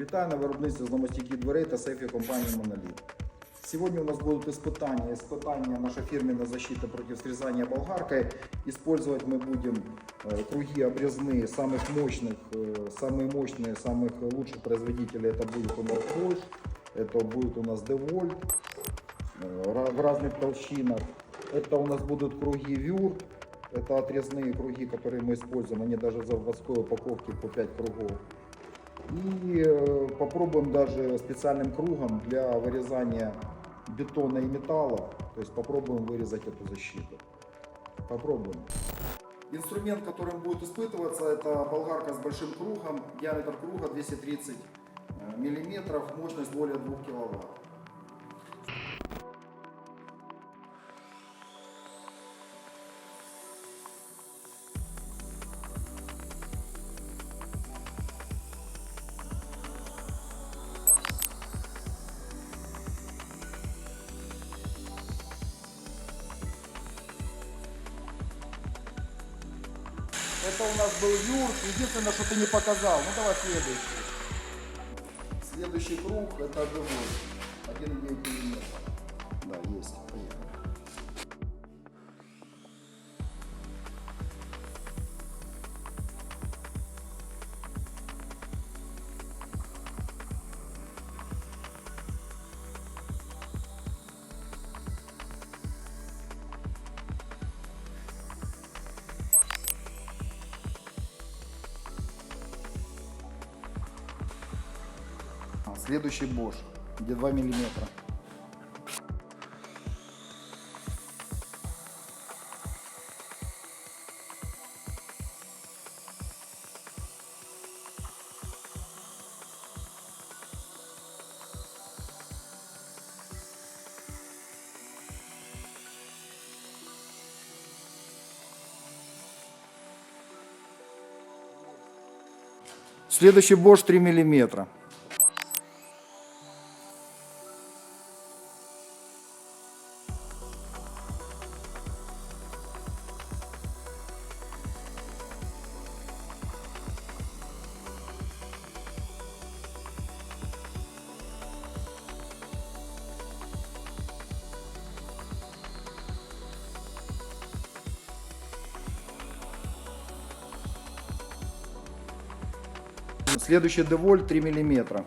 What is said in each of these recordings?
Вітаю на виробництві зломостійких дверей та сейфів компанії Моноліт. Сегодня у нас будут испытания. Испытания наша фирменная защита против срезания болгаркой. Использовать мы будем э, круги обрезные самых мощных, э, самые мощные, самых лучших производителей. Это будет у нас Bosch, это будет у нас DeWalt э, ра- в разных толщинах. Это у нас будут круги Вюрт. Это отрезные круги, которые мы используем. Они даже в заводской упаковке по 5 кругов. И э, попробуем даже специальным кругом для вырезания бетона и металла. То есть попробуем вырезать эту защиту. Попробуем. Инструмент, которым будет испытываться, это болгарка с большим кругом. Диаметр круга 230 э, миллиметров, мощность более 2 киловатт. Это у нас был Юрк. Единственное, что ты не показал. Ну давай следующий. Следующий круг это Девой. 1,9 мм. Да, есть. Поехали. Следующий Bosch, где 2 миллиметра. Следующий Bosch 3 миллиметра. Следующий Деволь 3 миллиметра.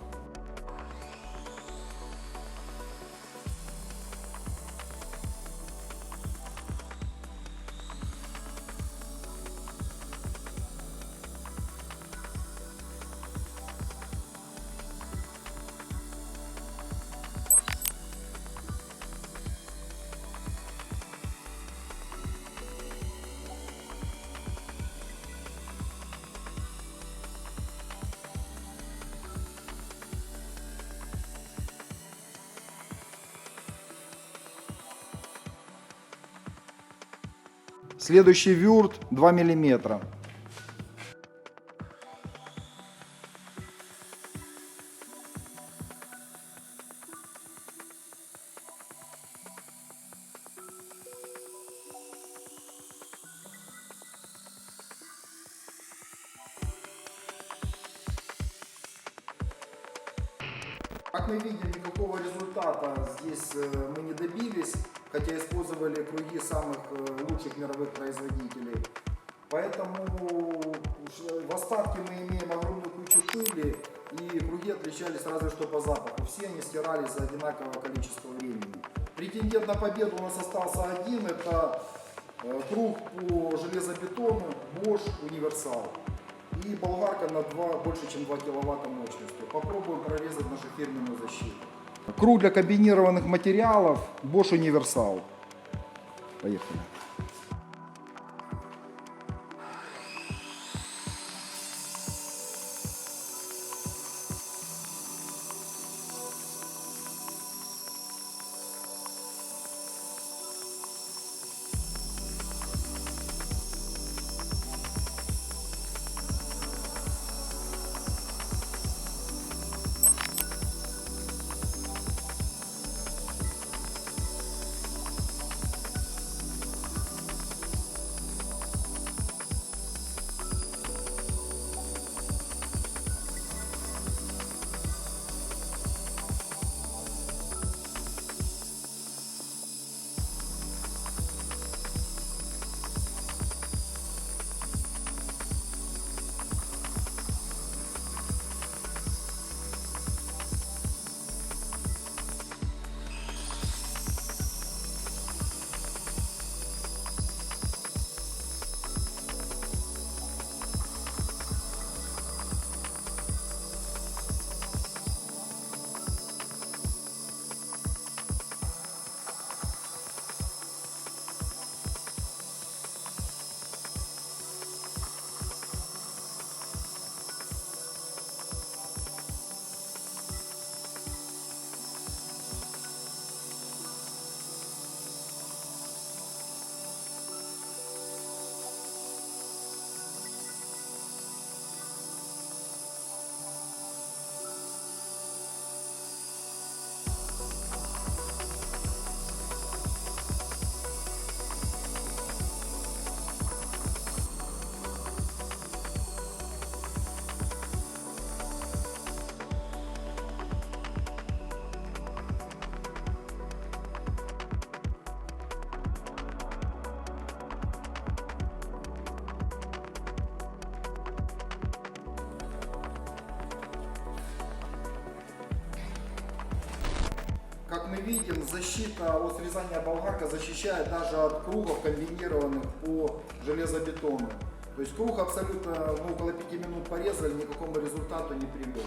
Следующий Вюрт 2 миллиметра. Как мы видим, никакого результата здесь э, мы не добились, хотя использовали круги самых э, лучших мировых производителей. Поэтому уж в остатке мы имеем огромную кучу пыли, и круги отличались разве что по запаху. Все они стирались за одинаковое количество времени. Претендент на победу у нас остался один, это э, круг по железобетону Bosch Универсал. И болгарка на 2, больше чем 2 киловатта мощностью. Попробуем прорезать нашу фирменную защиту. Круг для комбинированных материалов Bosch Универсал. Поехали. Как мы видим, защита от срезания болгарка защищает даже от кругов комбинированных по железобетону. То есть круг абсолютно, ну, около 5 минут порезали, никакому результату не привел.